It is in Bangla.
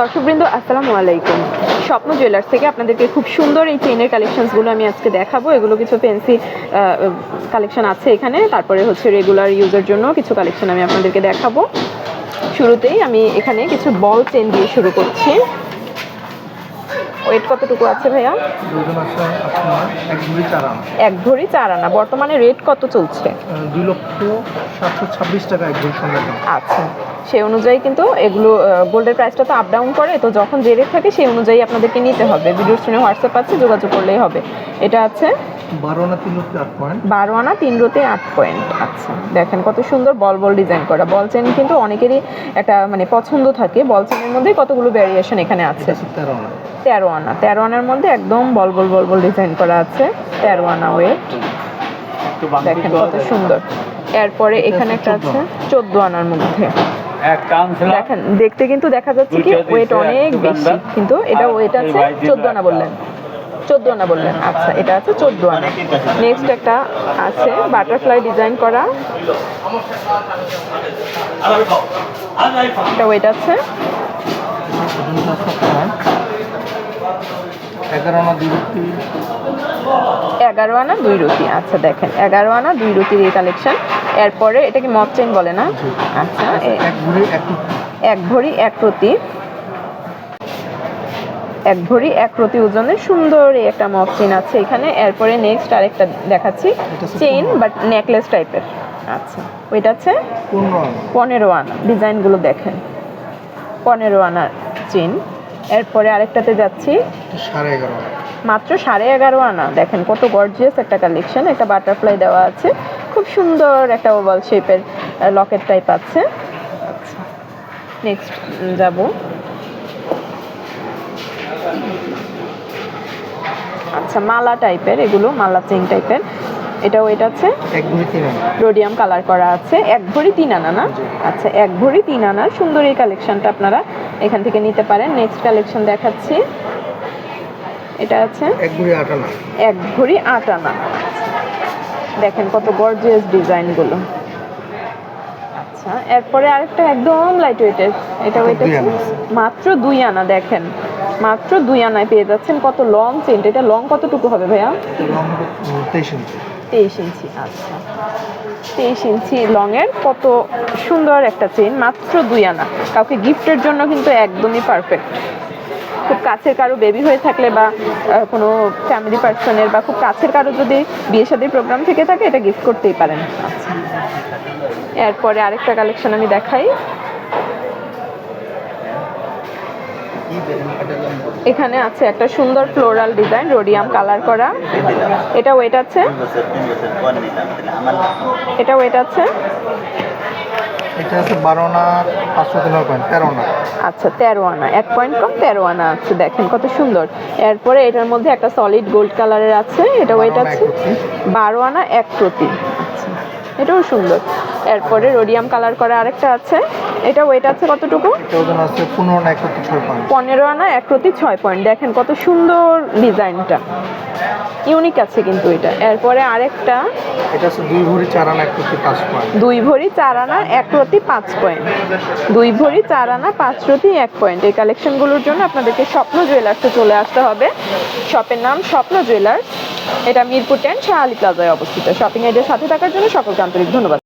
দর্শকবৃন্দ, আসসালামু আলাইকুম। স্বপ্ন জুয়েলার্স থেকে আপনাদেরকে খুব সুন্দর এই চেনের কালেকশনসগুলো আমি আজকে দেখাবো। এগুলো কিছু ফেন্সি কালেকশন আছে এখানে। তারপরে হচ্ছে রেগুলার ইউজের জন্য কিছু কালেকশন আমি আপনাদেরকে দেখাবো। শুরুতেই আমি এখানে কিছু বল চেন দিয়ে শুরু করছি। ওয়েট কতটুকু আছে ভাইয়া? এক ভরি চার আনা। বর্তমানে রেট কত চলছে? দুই লক্ষ সাতশো ছাব্বিশ টাকা এক ভরি আচ্ছা। সেই অনুযায়ী কিন্তু এগুলো গোল্ডের প্রাইসটা তো আপ ডাউন করে তো যখন যে রেট থাকে সেই অনুযায়ী আপনাদেরকে নিতে হবে। ভিডিওর স্ক্রিনে হোয়াটসঅ্যাপ আছে যোগাযোগ করলেই হবে। এটা আছে? বারো আনা তিন লক্ষ আট পয়েন্ট বারো আনা তিন রোতে আট পয়েন্ট আচ্ছা। দেখেন কত সুন্দর বল বল ডিজাইন করা। বল চেন কিন্তু অনেকেরই একটা মানে পছন্দ থাকে। বল চেনের মধ্যে কতগুলো ভ্যারিয়েশন এখানে আছে? আছে তেরো আনা। তেরো আনা তেরো আনার মধ্যে একদম বল বল বল বল ডিজাইন করা আছে। তেরো আনা ওয়েট দেখেন কত সুন্দর। এরপরে এখানে একটা আছে চোদ্দ আনার মধ্যে। দেখেন দেখতে কিন্তু দেখা যাচ্ছে কি ওয়েট অনেক বেশি। কিন্তু এটা ওয়েট আছে চোদ্দ আনা বললেন। চোদ্দ আনা বললেন। আচ্ছা এটা আছে চোদ্দ আনা নেক্সট একটা আছে বাটারফ্লাই ডিজাইন করা। এটা ওয়েট আছে। এগারো আনা দুই রুটি। আচ্ছা দেখেন এগারো আনা দুই রুটির এই কালেকশন এরপরে এটা কি মপ চেন বলে না? আচ্ছা এক ভরি এক লক্ষ এক ভরি এক রতি এক ভরি ওজনের সুন্দর একটা মক চেন আছে এখানে। এরপরে নেক্সট আরেকটা দেখাচ্ছি। চেইন বাট নেকলেস টাইপের আচ্ছা ওইটা আছে পনেরো আনা। পনেরো আনা। ডিজাইনগুলো দেখেন। পনেরো আনার চেন এরপরে আরেকটাতে যাচ্ছি। মাত্র সাড়ে এগারো আনা। দেখেন কত গর্জিয়াস একটা কালেকশন একটা বাটারফ্লাই দেওয়া আছে। খুব সুন্দর একটা ওভাল শেপের লকেট টাইপ আছে। আচ্ছা। নেক্সট যাব। আচ্ছা মালা টাইপের এগুলো মালা চেন টাইপের এটাও ওয়েট আছে। আনা। রোডিয়াম কালার করা আছে। এক ভরি তিন আনা না? আচ্ছা এক ভরি তিন আনার সুন্দর এই কালেকশনটা আপনারা এখান থেকে নিতে পারেন। নেক্সট কালেকশন দেখাচ্ছি। এটা আছে? এক ভরি আট আনা। এক ভরি আট আনা। দেখেন কত গর্জিয়াস ডিজাইনগুলো আচ্ছা এরপরে আরেকটা একদম লাইট ওয়েটের এটা ওয়েট আছে মাত্র দুই আনা দেখেন। মাত্র দুই আনায় পেয়ে যাচ্ছেন। কত লং চেনটা এটা লং কতটুকু হবে ভাইয়া? এটা তেইশ ইঞ্চি আচ্ছা। তেইশ ইঞ্চি লংয়ের, কত সুন্দর একটা চেন মাত্র দুই আনা। কাউকে গিফটের জন্য কিন্তু একদমই পারফেক্ট। খুব কাছের কারও বেবি হয়ে থাকলে বা কোনো ফ্যামিলি পার্সনের বা খুব কাছের কারও যদি বিয়ে শাদীর প্রোগ্রাম থেকে থাকে, এটা গিফট করতেই পারেন। আচ্ছা এরপরে আরেকটা কালেকশন আমি দেখাই। এখানে আছে একটা সুন্দর ফ্লোরাল ডিজাইন রোডিয়াম কালার করা। এটা ওয়েট আছে? এটা ওয়েট আছে? এটা আছে বারো পাঁচশো পয়েন্ট তেরো আনা। আচ্ছা তেরো আনা এক পয়েন্ট কম তেরো আনা আছে দেখেন কত সুন্দর। এরপরে এটার মধ্যে একটা সলিড গোল্ড কালারের আছে এটা ওয়েট আছে। বারো আনা এক প্রতি আচ্ছা এটাও সুন্দর। এরপরে রোডিয়াম কালার করা আরেকটা আছে। এটা ওয়েট আছে কতটুকু? ওজন আছে পনেরো আনা এক ছয় পয়েন্ট দেখেন কত সুন্দর ডিজাইনটা। ইউনিক আছে কিন্তু এটা। এরপরে আরেকটা। এটা আছে দুই ভরি চার আনা এক লক্ষ পাঁচ পয়েন্ট দুই ভরি চার আনা এক প্রতি পাঁচ পয়েন্ট দুই ভরি চার আনা পাঁচ প্রতি এক পয়েন্ট এই কালেকশনগুলোর জন্য আপনাদেরকে স্বপ্ন জুয়েলার্সে চলে আসতে হবে। শপের নাম স্বপ্ন জুয়েলার্স এটা মিরপুর টেন শাহ আলী প্লাজায় অবস্থিত। শপিং এডের সাথে থাকার জন্য সকলকে আন্তরিক ধন্যবাদ।